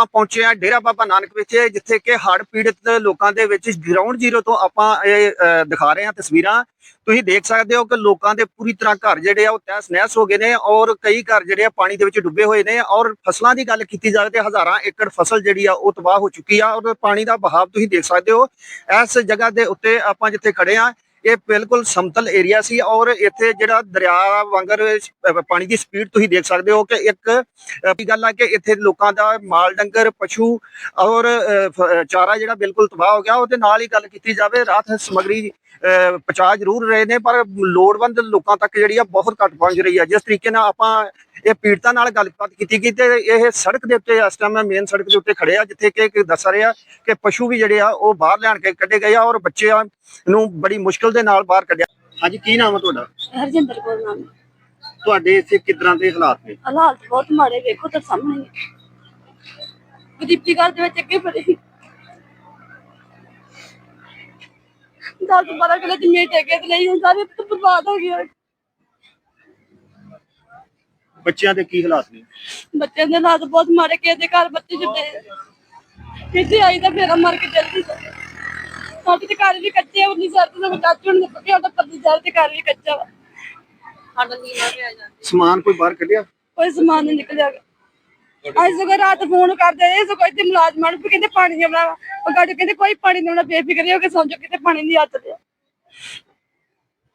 ਆਪਾਂ ਪਹੁੰਚੇ ਆ ਡੇਰਾ ਬਾਬਾ ਨਾਨਕ ਵਿਖੇ, ਜਿੱਥੇ ਕਿ ਹੜ੍ਹ ਪੀੜਤ ਲੋਕਾਂ ਦੇ ਵਿੱਚ ਗਰਾਊਂਡ ਜ਼ੀਰੋ ਤੋਂ ਆਪਾਂ ਇਹ ਦਿਖਾ ਰਹੇ ਹਾਂ ਤਸਵੀਰਾਂ। ਤੁਸੀਂ ਦੇਖ ਸਕਦੇ ਹੋ ਕਿ ਲੋਕਾਂ ਦੇ ਪੂਰੀ ਤਰ੍ਹਾਂ ਘਰ ਜਿਹੜੇ ਆ ਉਹ ਤਹਿਸ ਨਹਿਸ ਹੋ ਗਏ ਨੇ ਔਰ ਕਈ ਘਰ ਜਿਹੜੇ ਆ ਪਾਣੀ ਦੇ ਵਿੱਚ ਡੁੱਬੇ ਹੋਏ ਨੇ ਔਰ ਫਸਲਾਂ ਦੀ ਗੱਲ ਕੀਤੀ ਜਾਵੇ ਤੇ ਹਜ਼ਾਰਾਂ ਏਕੜ ਫਸਲ ਜਿਹੜੀ ਆ ਉਹ ਤਬਾਹ ਹੋ ਚੁੱਕੀ ਆ ਔਰ ਪਾਣੀ ਦਾ ਬਹਾਵ ਤੁਸੀਂ ਦੇਖ ਸਕਦੇ ਹੋ। ਇਸ ਜਗ੍ਹਾ ਦੇ ਉੱਤੇ ਆਪਾਂ ਜਿੱਥੇ ਖੜੇ ਆ ਇਹ ਬਿਲਕੁਲ ਸਮਤਲ ਏਰੀਆ ਸੀ ਔਰ ਇੱਥੇ ਜਿਹੜਾ ਦਰਿਆ ਵਾਂਗਰ ਪਾਣੀ ਦੀ ਸਪੀਡ ਤੁਸੀਂ ਦੇਖ ਸਕਦੇ ਹੋ ਕਿ ਇੱਕ, ਅਹ ਗੱਲ ਆ ਕਿ ਇੱਥੇ ਲੋਕਾਂ ਦਾ ਮਾਲ ਡੰਗਰ, ਪਸ਼ੂ ਔਰ ਚਾਰਾ ਜਿਹੜਾ ਬਿਲਕੁਲ ਤਬਾਹ ਹੋ ਗਿਆ, ਉਹਦੇ ਨਾਲ ਹੀ ਗੱਲ ਕੀਤੀ ਜਾਵੇ, ਰਾਤ ਸਮਗਰੀ ਪਹੁੰਚਾ ਜ਼ਰੂਰ ਰਹੇ ਨੇ ਪਰ ਲੋੜਵੰਦ ਲੋਕਾਂ ਤੱਕ ਜਿਹੜੀ ਆ ਬਹੁਤ ਘੱਟ ਪਹੁੰਚ ਰਹੀ ਆ ਜਿਸ ਤਰੀਕੇ ਨਾਲ ਆਪਾਂ ਇਹ ਪੀੜਤਾਂ ਨਾਲ ਗੱਲਬਾਤ ਕੀਤੀ ਤੇ ਇਹ ਸੜਕ ਦੇ ਉੱਤੇ ਇਸ ਟਾਈਮ ਮੇਨ ਸੜਕ ਦੇ ਉੱਤੇ ਖੜੇ ਆ ਜਿੱਥੇ ਕਿ ਦੱਸ ਰਿਹਾ ਕਿ ਪਸ਼ੂ ਵੀ ਜਿਹੜੇ ਆ ਉਹ ਬਾਹਰ ਲਿਆਣ ਕੇ ਕੱਢੇ ਗਏ ਆ ਔਰ ਬੱਚਿਆਂ ਨੂੰ ਬੜੀ ਮੁਸ਼ਕਲ ਦੇ ਨਾਲ ਬਾਹਰ ਕੱਢਿਆ ਹਾਂਜੀ ਕੀ ਨਾਮ ਹੈ ਤੁਹਾਡਾ ਹਰਜਿੰਦਰ ਕੌਰ ਨਾਮ। ਤੁਹਾਡੇ ਇੱਥੇ ਕਿਦਾਂ ਦੇ ਹਾਲਾਤ ਨੇ ਹਾਲਾਤ ਬਹੁਤ ਮਾੜੇ ਵੇਖੋ ਤਾਂ ਸਾਹਮਣੇ। ਗਰੀਬੀ ਘਰ ਦੇ ਵਿੱਚ ਅੱਗੇ ਬੜੇ ਸੀ ਦਸ ਬਾਰਾਂ ਕਿਲੇ ਜ਼ਮੀਨ ਠੇਕੇ ਤੇ ਲਈ ਹੁਣ ਸਾਰੇ ਤਾਂ ਬਰਬਾਦ ਹੋ ਗਿਆ ਬੱਚਿਆਂ ਦੇ ਕੀ ਹਾਲਾਤ ਨੇ? ਬੱਚਿਆਂ ਦੇ ਹਾਲਾਤ ਬਹੁਤ ਮਾੜੇ ਕਿਸੇ ਦੇ ਘਰ ਬੱਚੇ ਜਿੱਦੇ। ਕਿਤੇ ਆਈ ਤਾਂ ਫੇਰ ਮਰ ਕੇ ਜਲਦੀ ਸਾਡੇ ਤੇ ਘਰ ਵੀ ਕੱਚੇ ਆ ਉਨੀ ਸਾਲ ਤੋਂ ਚਾਚੂ ਨੇ ਪੱਕੇ ਉਹਦਾ ਪੱਤੀ ਜਾਲ ਤੇ ਘਰ ਵੀ ਕੱਚਾ ਵਾ। ਸਾਡਾ ਨੀਵਾ ਵੀ ਆ ਜਾਂਦਾ। ਸਮਾਨ ਕੋਈ ਬਾਹਰ ਕੱਢਿਆ? ਕੋਈ ਸਮਾਨ ਨਹੀਂ ਨਿਕਲਿਆ। ਅੱਜ ਸਗੋਂ ਰਾਤ ਫੋਨ ਕਰਦੇ ਰਹੇ ਸਗੋਂ ਇੱਥੇ ਮੁਲਾਜ਼ਮਾਂ ਨੂੰ ਵੀ ਕਹਿੰਦੇ ਪਾਣੀ ਆਉਣਾ। ਵਾ ਉਹ ਗਾੜੀ ਕਹਿੰਦੇ ਕੋਈ ਪਾਣੀ ਨਹੀਂ ਆਉਣਾ ਬੇਫਿਕਰੇ ਹੋ ਕੇ ਸਮਝੋ ਕਿਤੇ ਪਾਣੀ ਨਹੀਂ ਹੱਥ ਤੇ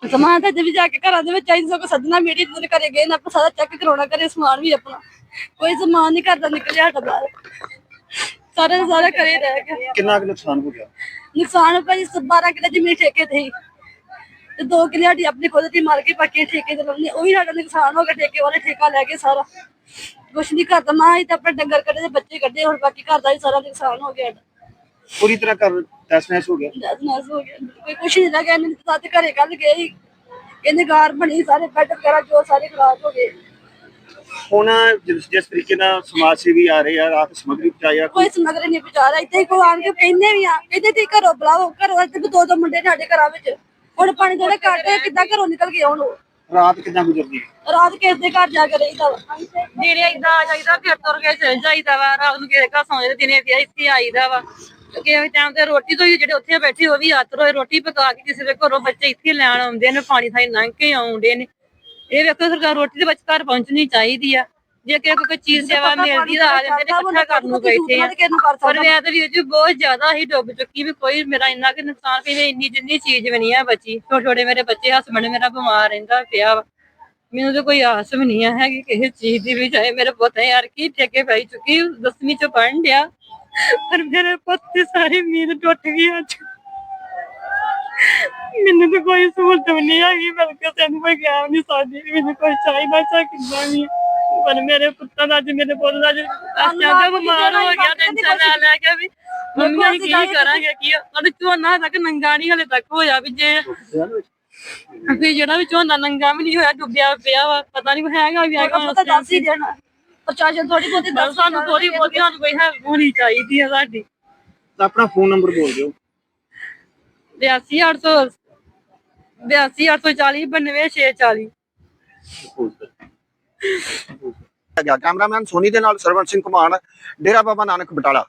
ਸਮਾਨ ਤਾਂ ਜੇ ਵੀ ਜਾ ਕੇ ਘਰਾਂ ਦੇ ਵਿੱਚ ਆਈ ਸਗੋਂ ਸੱਜਣਾ ਮੀਡੀਆ ਦੇ ਘਰੇ ਗਏ ਨਾ ਸਾਰਾ ਚੈੱਕ ਕਰਾਉਣਾ ਕਰੇ ਸਮਾਨ ਵੀ ਆਪਣਾ। ਕੋਈ ਸਮਾਨ ਨਹੀਂ ਘਰ ਦਾ ਨਿਕਲਿਆ ਸਾਡਾ ਬਾਹਰ ਸਾਰੇ ਦੇ ਸਾਰੇ ਘਰੇ ਰਹਿ ਗਏ ਕਿੰਨਾ ਕੁ ਨੁਕਸਾਨ ਹੋ ਗਿਆ? ਨੁਕਸਾਨ ਭਾਈ 12 ਕਿਲੇ ਜ਼ਮੀਨ ਠੇਕੇ ਤੇ ਸੀ। ਤੇ 2 ਕਿਲੇ ਸਾਡੀ ਆਪਣੀ ਖੁਦ ਦੀ ਮਾਰ ਕੇ ਬਾਕੀ ਠੇਕੇ ਤੇ ਲਾਉਂਦੇ ਉਹ ਵੀ ਸਾਡਾ ਨੁਕਸਾਨ ਹੋ ਗਿਆ ਠੇਕੇ ਵਾਲੇ ਠੇਕਾ ਲੈ ਕੇ ਸਾਰਾ। ਕੁਛ ਨਹੀਂ ਕਰਦਾ ਨਾ ਹੀ ਤਾਂ ਆਪਣੇ ਡੰਗਰ ਕੱਢੇ ਤੇ ਬੱਚੇ ਕੱਢੇ ਹੁਣ ਬਾਕੀ ਘਰ ਦਾ ਹੀ ਸਾਰਾ ਨੁਕਸਾਨ ਹੋ ਗਿਆ। ਪੂਰੀ ਤਰ੍ਹਾਂ ਕਰ ਟੈਸਨੈਸ ਹੋ ਗਿਆ? ਨਾਸ ਹੋ ਗਿਆ ਕੋਈ ਕੁਛ ਨਹੀਂ ਲੱਗਾ ਨਹੀਂ ਤਾਂ ਤੇ ਘਰੇ ਕੱਲ ਗਏ ਸੀ ਕਹਿੰਦੇ ਗਾਰ ਬਣੀ ਸਾਰੇ ਬੈੱਡ ਵਗੈਰਾ ਜੋ ਸਾਰੇ ਖਰਾਬ ਹੋ ਗਏ। ਹੁਣ ਜਿਸ ਜਿਸ ਤਰੀਕੇ ਨਾਲ ਸਮਾਜ ਸੇਵੀ ਆ ਰਹੇ ਆ ਰਾਤ ਸਮਗਰੀ ਪਹੁੰਚਾਇਆ ਕੋਈ ਸਮਗਰੀ ਨਹੀਂ ਵਿਚਾਰਾ ਇੱਥੇ ਹੀ ਕੋਈ ਆਣ ਕੇ ਕਹਿੰਦੇ ਵੀ ਆ ਕਹਿੰਦੇ ਤੇ ਘਰੋਂ ਬੁਲਾਓ ਘਰੋਂ ਤੇ ਦੋ ਦੋ ਮੁੰਡੇ ਨੇ ਸਾਡੇ ਘਰਾਂ ਵਿੱਚ। ਹੁਣ ਪਾਣੀ ਥੋੜੇ ਘੱਟ ਹੈ ਕਿੱਦਾਂ ਘਰੋਂ ਨਿਕਲ ਗਏ ਹੁਣ ਉਹ? ਰਾਤ ਕਿੱਦਾਂ ਗੁਜ਼ਰਦੀ ਹੈ? ਰਾਤ ਕਿਸ ਦੇ ਘਰ ਜਾ ਕੇ ਰਹੀਦਾ ਵਾ। ਜਿਹੜੇ ਇਦਾਂ ਆ ਜਾਈਦਾ ਫਿਰ ਤੁਰ ਕੇ ਚਲ ਜਾਈਦਾ ਵਾ। ਰਾਤ ਨੂੰ ਕਿਸੇ ਘਰ ਸੌਂ ਜਾਂਦੇ ਦਿਨੇ ਫਿਰ ਇੱਥੇ ਆਈਦਾ ਵਾ। ਕਿਸੇ ਟਾਈਮ ਤੇ ਰੋਟੀ ਤੋਂ ਹੀ ਜਿਹੜੇ ਉੱਥੇ ਬੈਠੇ ਉਹ ਵੀ ਆਤਰ ਹੋਏ ਰੋਟੀ ਪਕਾ ਕੇ ਕਿਸੇ ਦੇ ਘਰੋਂ ਬੱਚੇ ਇੱਥੇ ਲੈਣ ਆਉਂਦੇ ਨੇ ਪਾਣੀ ਥਾਈ ਲੰਘ ਕੇ ਆਉਂਦੇ ਨੇ। ਇਹ ਵੇਖੋ ਸਰਕਾਰ ਰੋਟੀ ਦੇ ਵਿੱਚ ਘਰ ਪਹੁੰਚਣੀ ਚਾਹੀਦੀ ਆ। ਜੇ ਕਿਸੇ ਕੋਈ ਚੀਜ਼ ਸੇਵਾ ਮਿਲਦੀ ਤਾਂ ਆ ਜਾਂਦੇ ਨੇ ਇਕੱਠਾ ਕਰਨ ਨੂੰ ਬੈਠੇ ਆ। ਪਰ ਮੈਂ ਤਾਂ ਵੀਰ ਜੀ ਬਹੁਤ ਜ਼ਿਆਦਾ ਹੀ ਡੁੱਬ ਚੁੱਕੀ ਵੀ ਕੋਈ ਮੇਰਾ ਇੰਨਾ ਕਿ ਨੁਕਸਾਨ ਵੀ ਨਹੀਂ, ਇੰਨੀ ਜਿੰਨੀ ਚੀਜ਼ ਵੀ ਨਹੀਂ ਆ ਬਚੀ। ਛੋਟੇ ਛੋਟੇ ਮੇਰੇ ਬੱਚੇ ਹਸਬੰਡ ਮੇਰਾ ਬਿਮਾਰ ਰਹਿੰਦਾ ਪਿਆ ਵਾ। ਮੈਨੂੰ ਤਾਂ ਕੋਈ ਆਸ ਵੀ ਨਹੀਂ ਆ ਹੈਗੀ ਕਿਸੇ ਚੀਜ਼ ਦੀ ਵੀ ਚਾਹੇ ਮੇਰੇ ਪੁੱਤ ਯਾਰ ਕੀ ਠੇਕੇ ਪਈ ਚੁੱਕੀ ਦਸਵੀਂ ਚ ਪੜ੍ਹਨ ਡਿਆ। ਪਰ ਮੇਰੇ ਪੁੱਤ ਦੀ ਸਾਰੀ ਉਮੀਦ ਟੁੱਟ ਗਈ ਅੱਜ ਮੈਨੂੰ ਤਾਂ ਕੋਈ ਸਹੂਲਤ ਨਹੀਂ ਹੈਗੀ ਮੈਂ ਕਿਸੇ ਨੂੰ ਕੋਈ ਕਹਿ ਨਹੀਂ ਵੀ ਮੈਨੂੰ ਕੋਈ ਚਾਹੀਦਾ ਚਾ ਵੀ ਪਰ ਮੇਰੇ ਪੁੱਤਾਂ ਦਾ ਅੱਜ ਮੇਰੇ ਪੁੱਤ ਦਾ ਅੱਜ ਅਚਾਨਕ ਬਿਮਾਰ ਹੋ ਗਿਆ ਟੈਨਸ਼ਨ ਲੈ ਲੈ ਕੇ ਵੀ। ਮੰਮੀ ਕੀ ਕਰਾਂਗੇ ਕੀ ਸਾਡੇ ਝੋਨਾ ਤੱਕ ਨੰਗਾ ਨਹੀਂ ਹਲੇ ਤੱਕ ਹੋਇਆ ਵੀ ਜੇ ਫਿਰ ਜਿਹੜਾ ਵੀ ਝੋਨਾ ਨੰਗਾ ਵੀ ਨਹੀਂ ਹੋਇਆ ਡੁੱਬਿਆ ਪਿਆ ਵਾ ਪਤਾ ਨਹੀਂ ਹੈਗਾ ਵੀ ਹੈਗਾ ਪਤਾ ਦੱਸ ਹੀ ਦੇਣਾ। ਪ੍ਰਸ਼ਾਸਨ ਥੋੜੀ ਬਹੁਤੀ ਦੱਸ ਸਾਨੂੰ ਥੋੜੀ ਬਹੁਤੀ ਸਾਨੂੰ ਕੋਈ ਹੈਲਪ ਹੋਣੀ ਚਾਹੀਦੀ ਹੈ ਸਾਡੀ। ਤਾਂ ਆਪਣਾ ਫੋਨ ਨੰਬਰ ਬੋਲ ਦਿਓ। 82800 82840 92640 ਗਿਆ ਕੈਮਰਾਮੈਨ ਸੋਨੀ ਦੇ ਨਾਲ ਸਰਵਣ ਸਿੰਘ ਕੁਮਾਨ ਡੇਰਾ ਬਾਬਾ ਨਾਨਕ ਬਟਾਲਾ।